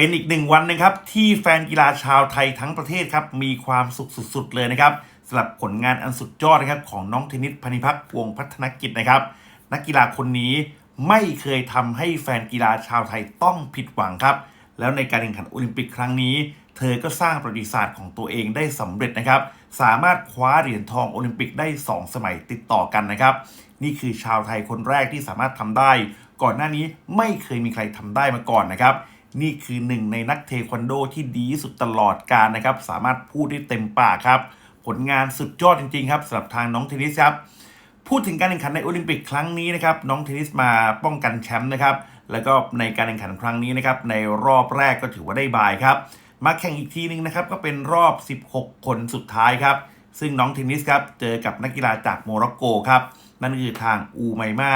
เป็นอีกหนึ่งวันนะครับ ที่แฟนกีฬาชาวไทยทั้งประเทศครับ มีความสุขสุด ๆ เลยนะครับสำหรับผลงานอันสุดยอดนะครับของน้องเทนนิสพนิพักวงพัฒนกิจนะครับ นักกีฬาคนนี้ไม่เคยทำให้แฟนกีฬาชาวไทยต้องผิดหวังครับ แล้วในการแข่งขันโอลิมปิกครั้งนี้ เธอก็สร้างประวัติศาสตร์ของตัวเองได้สำเร็จนะครับ สามารถคว้าเหรียญทองโอลิมปิกได้ 2 สมัยติดต่อกันนะครับ นี่คือชาวไทยคนแรกที่สามารถทำได้ ก่อนหน้านี้ไม่เคยมีใครทำได้มาก่อนนะครับ นี่คือหนึ่งในนักเทควันโดที่ดีที่สุดตลอดกาลนะครับ สามารถพูดได้เต็มปากครับ ผลงานสุดยอดจริงๆครับสำหรับทางน้องเทนนิสครับ พูดถึงการแข่งขันในโอลิมปิกครั้งนี้นะครับ น้องเทนนิสมาป้องกันแชมป์นะครับ แล้วก็ในการแข่งขันครั้งนี้นะครับ ในรอบแรกก็ถือว่าได้บายครับ มาแข่งอีกทีนึงนะครับ ก็เป็นรอบ 16 คนสุดท้ายครับ ซึ่งน้องเทนนิสครับ เจอกับนักกีฬาจากโมร็อกโกครับ นั่นคือทางอูไมมา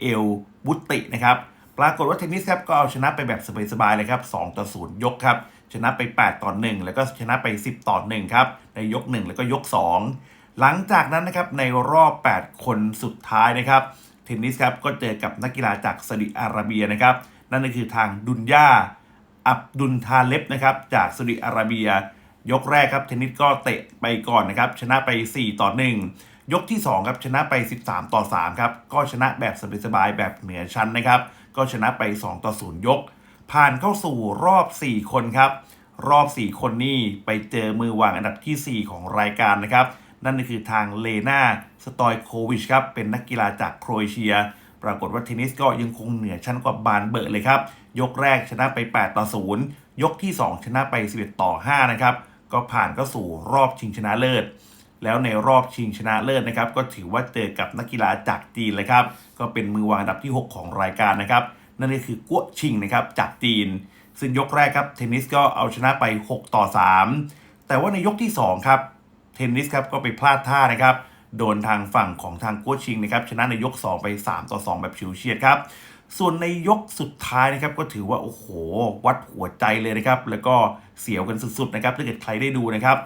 เอลบุตตินะครับ ปรากฏว่าเทนนิสครับก็เอาชนะไปแบบสบายๆเลยครับ2ต่อ0ยกครับ ชนะไป 8ต่อ1แล้วก็ชนะไป 10ต่อ1ครับ ในยก 1 แล้วก็ยก 2 หลังจากนั้นนะครับในรอบ 8 คนสุดท้ายนะครับ เทนนิสครับก็เจอกับนักกีฬาจากซาอุดิอาระเบียนะครับ นั่นก็คือทางดุนยาอับดุลทาเล็บนะครับจากซาอุดิอาระเบีย ยกแรกครับเทนนิสก็เตะไปก่อนนะครับชนะไป 4 ต่อ 1 ยกที่ 2 ครับชนะไป 13 ต่อ 3 ครับ ก็ชนะแบบสบายๆแบบเหนือชั้นนะครับ ก็ชนะไป 2 ต่อ 0 ยก ผ่านเข้าสู่รอบ 4 คนครับ รอบ 4 คนนี่ไปเจอมือวางอันดับทีสี่ 4 ของรายการนะครับ นั่นก็คือทางเลนาสตอยโควิชครับ เป็นนักกีฬาจากโครเอเชีย ปรากฏว่าเทนนิสก็ยังคงเหนือชั้นกว่าบานเบอร์เลยครับ ยกแรกชนะไป 8 ต่อ 0 ยกที่ 2 ชนะไป 11 ต่อ 5 นะครับ ก็ผ่านเข้าสู่รอบชิงชนะเลิศ แล้วในรอบชิงชนะเลิศนะครับก็ถือว่าเจอกับนักกีฬาจากจีนเลยครับก็เป็นมือวางอันดับที่ 6 ของรายการนะครับนั่นก็คือกัวชิงนะครับจากจีน ซึ่งยกแรกครับเทนนิสก็เอาชนะไป 6 ต่อ 3 แต่ว่าในยกที่ 2 ครับเทนนิสครับก็ไปพลาดท่านะครับโดนทางฝั่งของทางกัวชิงนะครับชนะในยก 2 ไป 3 ต่อ 2 แบบชิวเฉียดครับส่วนในยกสุดท้ายนะครับก็ถือว่าโอ้โหวัดหัวใจเลยนะครับแล้วก็เสียวกันสุดๆนะครับถ้าเกิดใครได้ดูนะครับ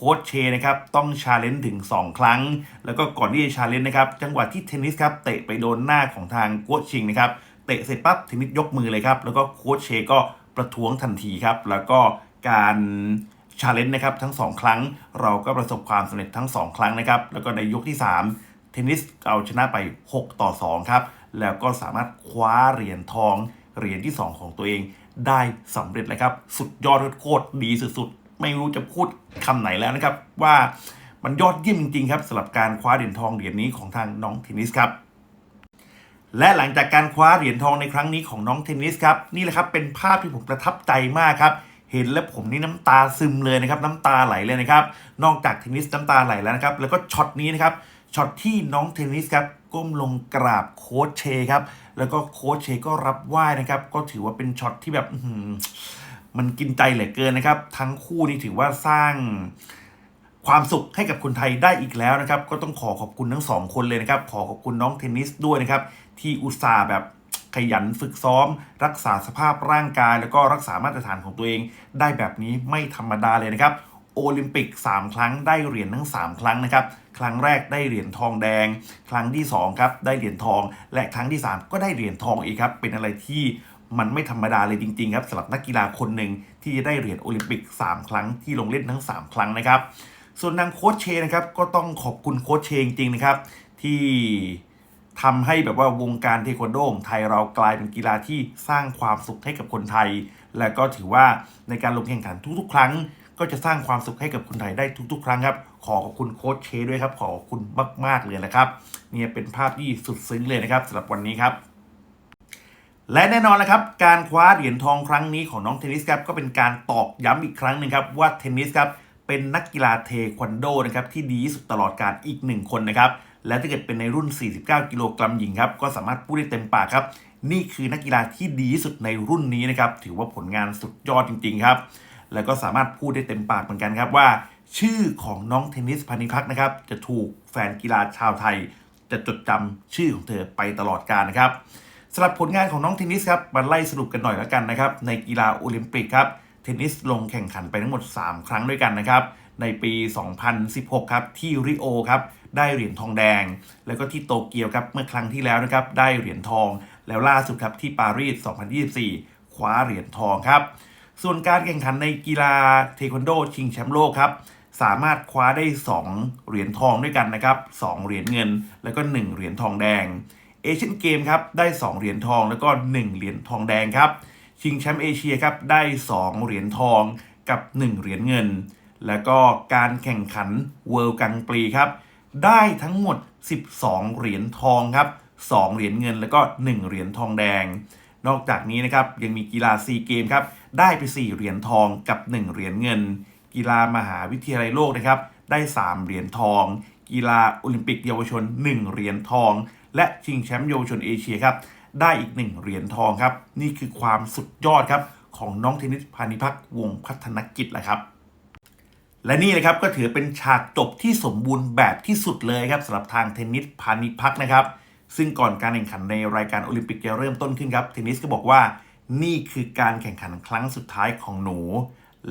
โค้ชเชนะครับต้องชาเลนจ์ถึง 2 ครั้ง แล้วก็ก่อนที่จะชาเลนจ์นะครับจังหวะที่เทนนิสครับเตะไปโดนหน้าของทางกัวชิงนะครับเตะเสร็จปั๊บเทนนิสยกมือเลยครับแล้วก็โค้ชเชก็ประท้วงทันทีครับแล้วก็การชาเลนจ์นะครับทั้ง 2 ครั้งเราก็ประสบความสำเร็จทั้ง 2 ครั้งนะครับแล้วก็ในยกที่ 3 เทนนิสเอาชนะไป 6 ต่อ 2 ครับ แล้วก็สามารถคว้าเหรียญทองเหรียญที่ 2 ของตัวเองได้สำเร็จเลยครับ สุดยอดโคตรดีสุดๆ ไม่รู้จะพูดคำไหนแล้วนะครับ ว่ามันยอดเยี่ยมจริงๆครับสำหรับการคว้าเหรียญทองเหรียญนี้ของทางน้องเทนนิสครับ และหลังจากการคว้าเหรียญทองในครั้งนี้ของน้องเทนนิสครับนี่แหละครับเป็นภาพที่ผมประทับใจมากครับเห็นแล้วผมนี่น้ำตาซึมเลยนะครับน้ำตาไหลเลยนะครับ นอกจากเทนนิสน้ำตาไหลแล้วนะครับ แล้วก็ช็อตนี้นะครับช็อตที่น้องเทนนิสครับก้มลงกราบโค้ชเชครับแล้วก็โค้ชเชก็รับไหว้นะครับ ก็ถือว่าเป็นช็อตที่แบบ มันกินใจเหลือเกินนะครับ ทั้งคู่นี่ถือว่าสร้างความสุขให้กับคนไทยได้อีกแล้วนะครับ ก็ต้องขอขอบคุณทั้งสองคนเลยนะครับ ขอขอบคุณน้องเทนนิสด้วยนะครับ ที่อุตส่าห์แบบขยันฝึกซ้อม รักษาสภาพร่างกาย แล้วก็รักษามาตรฐานของตัวเอง ได้แบบนี้ไม่ธรรมดาเลยนะครับ โอลิมปิก 3 ครั้งได้เหรียญทั้ง 3 ครั้งนะครับ ครั้งแรกได้เหรียญทองแดง ครั้งที่2ครับได้เหรียญทอง และครั้งที่ 3 ก็ได้เหรียญทองอีกครับ เป็นอะไรที่ มันไม่ธรรมดาเลยจริงๆครับสำหรับนักกีฬาคนหนึ่งที่จะได้เหรียญโอลิมปิก 3 ครั้งที่ลงเล่นทั้ง 3 ครั้งนะครับ ส่วนนางโค้ชเชนะครับก็ต้องขอบคุณโค้ชเชจริงๆนะครับ ที่ทำให้แบบว่าวงการเทควันโดของไทยเรากลายเป็นกีฬาที่สร้างความสุขให้กับคนไทย และก็ถือว่าในการลงแข่งขันทุกๆ ครั้ง ก็จะสร้างความสุขให้กับคนไทยได้ทุก ๆ ครั้งครับ ขอขอบคุณโค้ชเชด้วยครับ ขอขอบคุณมาก ๆเลยนะครับ เนี่ยเป็นภาพที่สุดซึ้งเลยนะครับสำหรับวันนี้ครับ และแน่นอนนะครับการคว้าเหรียญทองครั้งนี้ของน้องเทนนิสครับก็เป็นการตอกย้ำอีกครั้งหนึ่งครับว่าเทนนิสครับเป็นนักกีฬาเทควันโดนะครับที่ดีที่สุดตลอดการอีกหนึ่งคนนะครับและถ้าเกิดเป็นในรุ่น 49 กิโลกรัมหญิงครับก็สามารถพูดได้เต็มปากครับนี่คือนักกีฬาที่ดีที่สุดในรุ่นนี้นะครับถือว่าผลงานสุดยอดจริงๆครับแล้วก็สามารถพูดได้เต็มปากเหมือนกันครับว่า ชื่อของน้องเทนนิสพานิพักษ์นะครับจะถูกแฟนกีฬาชาวไทย จะจดจำชื่อของเธอไปตลอดกาลนะครับ สำหรับผลงานของน้องเทนนิสครับมาไล่สรุปกันหน่อยแล้วกันนะครับ ในกีฬาโอลิมปิกครับเทนนิสลงแข่งขันไปทั้งหมด 3 ครั้งด้วยกันนะครับ ในปี 2016 ครับ ที่ริโอครับได้เหรียญทองแดง แล้วก็ที่โตเกียวครับเมื่อครั้งที่แล้วนะครับได้เหรียญทอง แล้วล่าสุดครับที่ปารีส 2024 คว้าเหรียญทองครับ ส่วนการแข่งขันในกีฬาเทควันโดชิงแชมป์โลกครับสามารถคว้าได้ 2 เหรียญทองด้วยกันนะครับ2เหรียญเงิน แล้วก็ 1 เหรียญทองแดง เอเชียนเกมครับได้ 2 เหรียญทองแล้วก็ 1 เหรียญทองแดงครับชิงแชมป์เอเชียครับได้ 2 เหรียญทองกับ 1 เหรียญเงิน แล้วก็การแข่งขันเวิลด์กังปรีครับได้ทั้งหมด 12 เหรียญทองครับ2เหรียญเงินแล้วก็ 1 เหรียญทองแดง นอกจากนี้นะครับยังมีกีฬาซีเกมครับได้ไป 4 เหรียญทองกับ 1 เหรียญเงิน กีฬามหาวิทยาลัยโลกนะครับได้ 3 เหรียญทอง กีฬาโอลิมปิกเยาวชน 1 เหรียญทองและชิงแชมป์เยาวชนเอเชียครับได้อีก1เหรียญทองครับ นี่คือความสุดยอดครับของน้องเทนนิสพานิพักวงพัฒนกิจแหละครับ และนี่นะครับก็ถือเป็นฉากจบที่สมบูรณ์แบบที่สุดเลยครับสำหรับทางเทนนิสพานิพักนะครับ ซึ่งก่อนการแข่งขันในรายการโอลิมปิกจะเริ่มต้นขึ้นครับเทนนิสก็บอกว่า นี่คือการแข่งขันครั้งสุดท้ายของหนู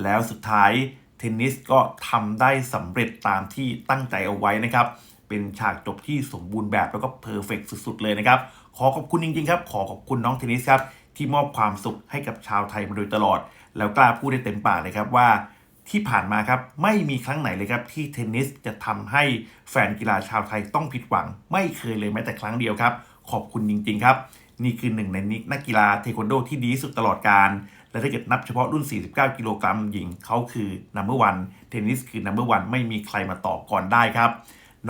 แล้วสุดท้ายเทนนิสก็ทำได้สำเร็จตามที่ตั้งใจเอาไว้นะครับ เป็นฉากจบที่สมบูรณ์แบบแล้วก็เพอร์เฟกสุดๆเลยนะครับ ขอขอบคุณจริงๆครับ ขอขอบคุณน้องเทนนิสครับ ที่มอบความสุขให้กับชาวไทยมาโดยตลอด แล้วกล้าพูดได้เต็มปากเลยครับว่าที่ผ่านมาครับไม่มีครั้งไหนเลยครับที่เทนนิสจะทำให้แฟนกีฬาชาวไทยต้องผิดหวัง ไม่เคยเลยแม้แต่ครั้งเดียวครับ ขอบคุณจริง ๆ ครับ นี่คือหนึ่งในนักกีฬาเทควันโดที่ดีที่สุดตลอดการ และถ้าเกิดนับเฉพาะรุ่น 49 กิโลกรัมหญิงเขาคือนัมเบอร์วันเทนนิสคือนัมเบอร์วันไม่มีใครมาต่อก่อนได้ครับ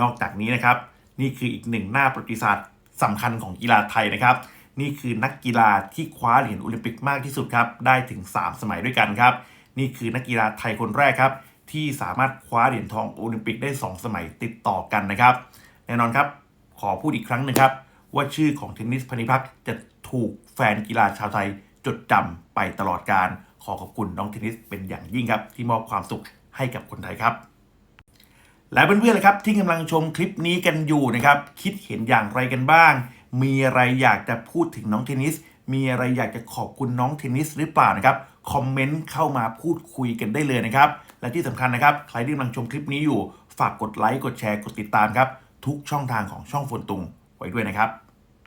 นอกจากนี้นะครับ นี่คืออีกหนึ่งหน้าประวัติศาสตร์สำคัญของกีฬาไทยนะครับ นี่คือนักกีฬาที่คว้าเหรียญโอลิมปิกมากที่สุดครับ ได้ถึง 3 สมัยด้วยกันครับ นี่คือนักกีฬาไทยคนแรกครับ ที่สามารถคว้าเหรียญทองโอลิมปิกได้ 2 สมัยติดต่อกันนะครับ แน่นอนครับ ขอพูดอีกครั้งหนึงครับ ว่าชื่อของเทนนิสพนิพักษ์จะถูกแฟนกีฬาชาวไทยจดจำไปตลอดการ ขอขอบคุณน้องเทนนิสเป็นอย่างยิ่งครับ ที่มอบความสุขให้กับคนไทยครับ และเพื่อนๆเลยครับที่กำลังชมคลิปนี้กันอยู่นะครับ คิดเห็นอย่างไรกันบ้าง มีอะไรอยากจะพูดถึงน้องเทนนิส มีอะไรอยากจะขอบคุณน้องเทนนิสหรือเปล่านะครับคอมเมนต์เข้ามาพูดคุยกันได้เลยนะครับ และที่สำคัญนะครับ ใครที่กำลังชมคลิปนี้อยู่ ฝากกดไลค์กดแชร์กดติดตามครับ ทุกช่องทางของช่องฝนตุงไว้ด้วยนะครับ